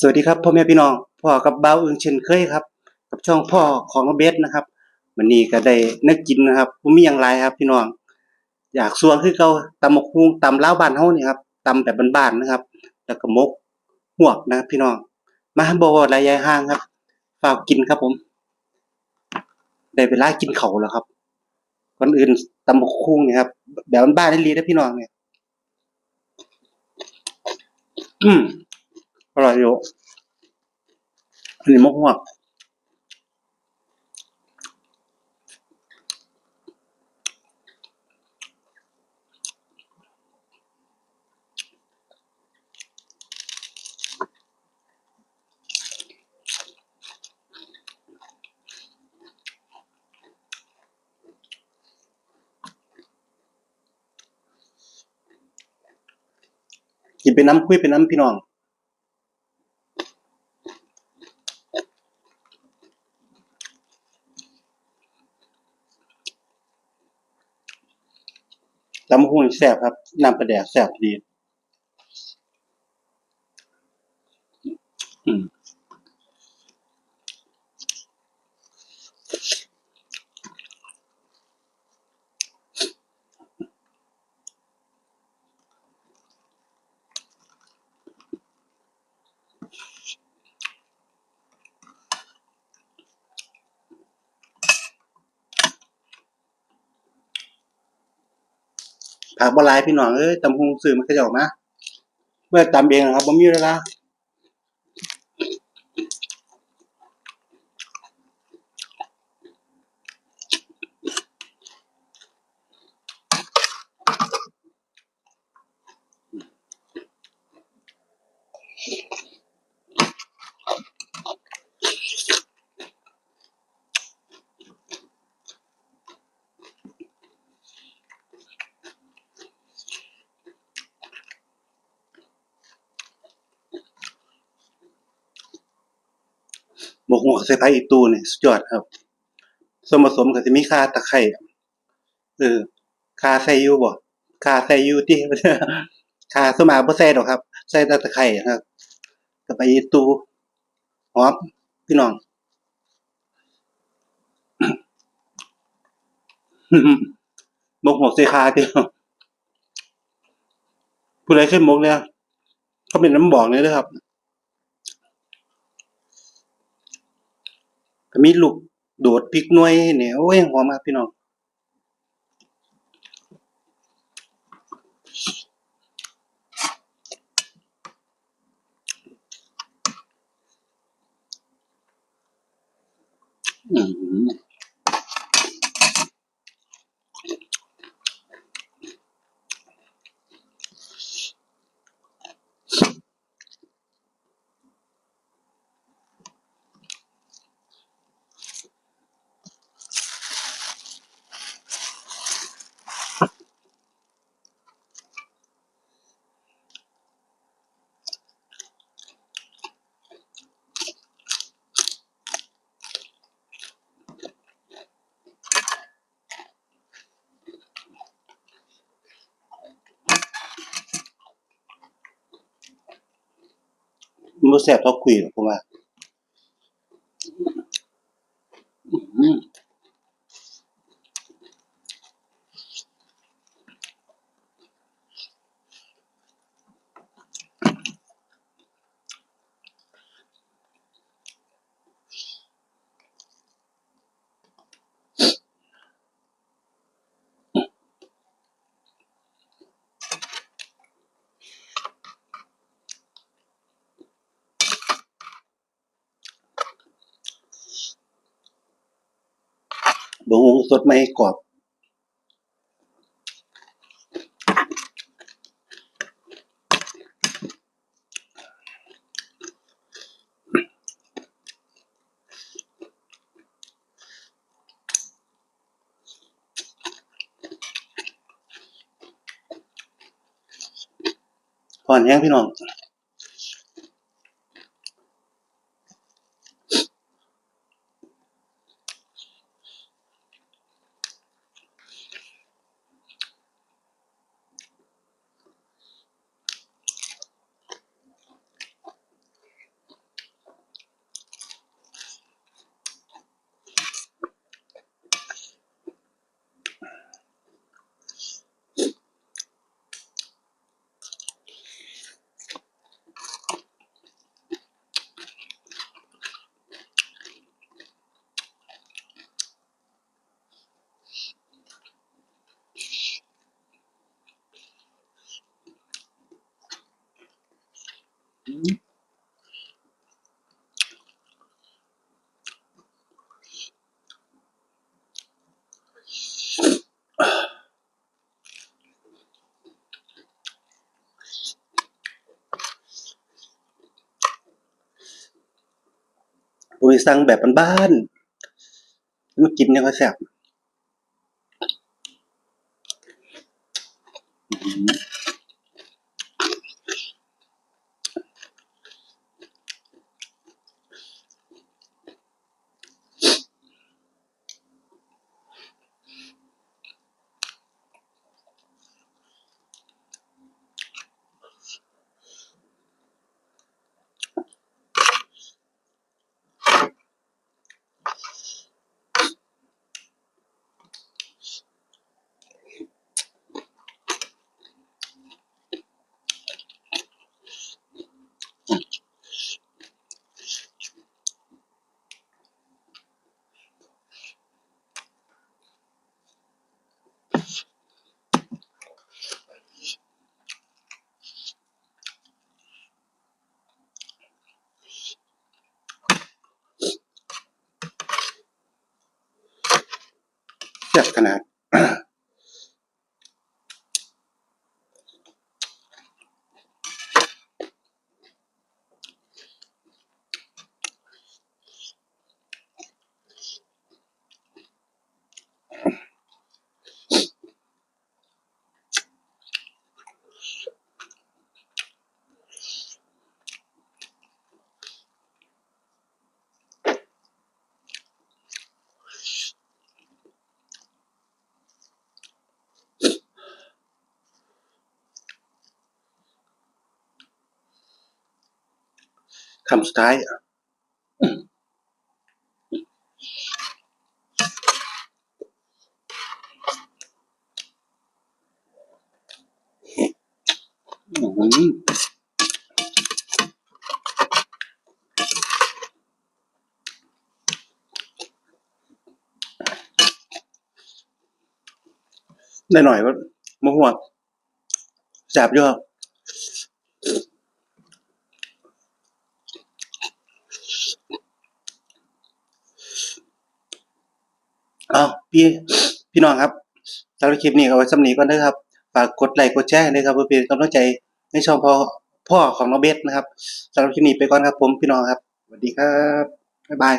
สวัสดีครับพ่อแม่พี่น้องพ่อกับเบ้าอึงเช่นเคยครับ กับช่องพ่อของน้องเบสนะครับวันนี้ก็ได้นึกกินนะครับบ่มีหยังหลายครับ พี่น้อง อยากส่วงคือเก่าตำบักหุ่งตำลาบ้านเฮานี่ครับตำแบบบ้านๆนะครับ แล้วก็มกหวกนะครับพี่น้อง มาบ่ว่าระยะห่างครับฝากกินครับผม ได้เวลากินเขาแล้วครับก่อนอื่นตำบักหุ่งนี่ครับแบบบ้านๆอีหลีเด้พี่น้องเนี่ย อืม อร่อยอยู่อันนี้มกหวกกินเป็นน้ำคุยเป็นน้ำพี่น้อง ตำบักหุ่งแซ่บครับน้ำปลาแดกแซ่บดี ผักบ่หลายพี่น้องเอ้ยตำหุงซื้อมันก็จะออกมาเมื่อตำเองนะครับผมมีเวลาบ กหัวใส่ไผ่อีตูเนี่ยสุดยอดครับส่วนผสมก็จะมีข่าตะไคร้เออข่าใส่ยูบ่ข่าใส่ยูที่ข่าสมาบ่ใส่ดอกครับ ใส่แต่ตะไคร้ครับกับใบอีตูหอมพี่น้องมกหัวใส่ข่าที่ผู้ใดเคยมกเนี่ยเขาเป็นน้ำบอกเลยนะครับ มีลูกโดดพริกหน่วยเนี่ยโอ้ยหอมมากพี่น้องอืม มันบ่แซ่บเท่าคุยหรอกผมว่าอืม บงสดไม่กรอบ ก่อนแห้งพี่น้อง อ ผมสิสั่งแบบบ้านๆมากินยังก็แซ่บอื้อหือ แซ่บขนาด คำสุดท้ายอื้อหือได้หน่อยว่ามะม่วงแซ่บอยู่ครับ เอาพี่พี่น้องครับสำหรับคลิปนี้ก็เอาไว้สำนีก่อนนะครับฝากกดไลค์กดแชร์ด้วยครับเพื่อเป็นกำลังใจให้ช่องพ่อพ่อของน้องเบสนะครับสำหรับคลิปนี้ไปก่อนครับผมพี่น้องครับสวัสดีครับบ๊ายบาย